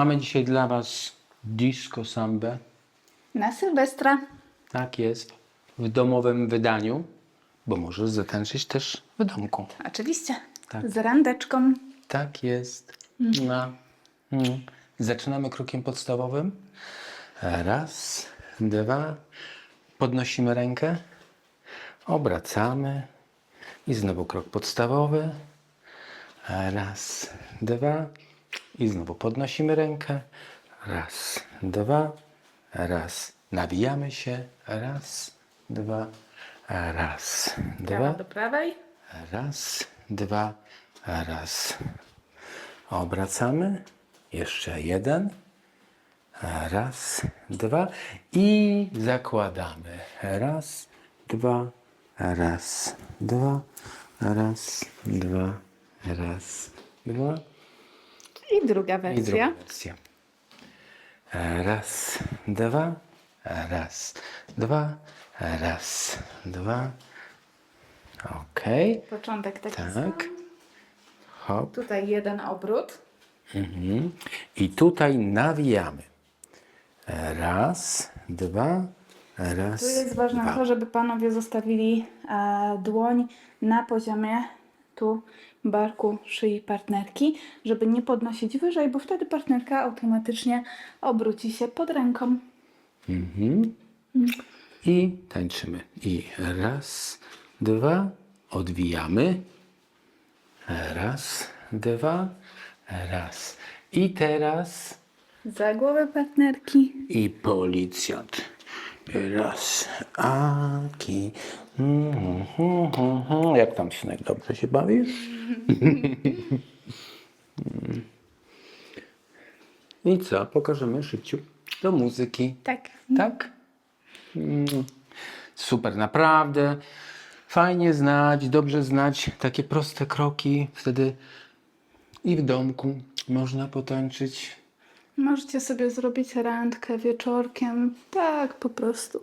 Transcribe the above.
Mamy dzisiaj dla Was disco sambę. Na Sylwestra. Tak jest. W domowym wydaniu, bo możesz zatańczyć też w domku. Oczywiście. Tak. Z randeczką. Tak jest. No. Mm. Zaczynamy krokiem podstawowym. Raz, dwa. Podnosimy rękę. Obracamy. I znowu krok podstawowy. Raz, dwa. I znowu podnosimy rękę. Raz, dwa. Raz. Nawijamy się. Raz, dwa. Raz, Prawa dwa. do prawej. Raz, dwa, raz. Obracamy. Jeszcze jeden. Raz, dwa. I zakładamy. Raz, dwa, raz, dwa, raz, dwa, raz, dwa. I druga I wersja. druga wersja. Raz, dwa, raz, dwa, raz, dwa. Okej. Początek taki sam. Tak. Hop. Tutaj jeden obrót. Mhm. I tutaj nawijamy. Raz, dwa, raz. Tu jest ważne dwa. to, żeby panowie zostawili e, dłoń na poziomie tu barku szyi partnerki, żeby nie podnosić wyżej, bo wtedy partnerka automatycznie obróci się pod ręką. Mhm. I tańczymy. I raz, dwa, odwijamy. Raz, dwa, raz. I teraz Za głowę partnerki. i policjant. Raz, aki. Mhm, mhm, mhm. Jak tam synek, dobrze się bawisz? I co? Pokażemy szyciu do muzyki. Tak. Tak? Mm, Super, naprawdę. Fajnie znać, dobrze znać takie proste kroki. Wtedy i w domku można potańczyć. Możecie sobie zrobić randkę wieczorkiem. Tak, po prostu.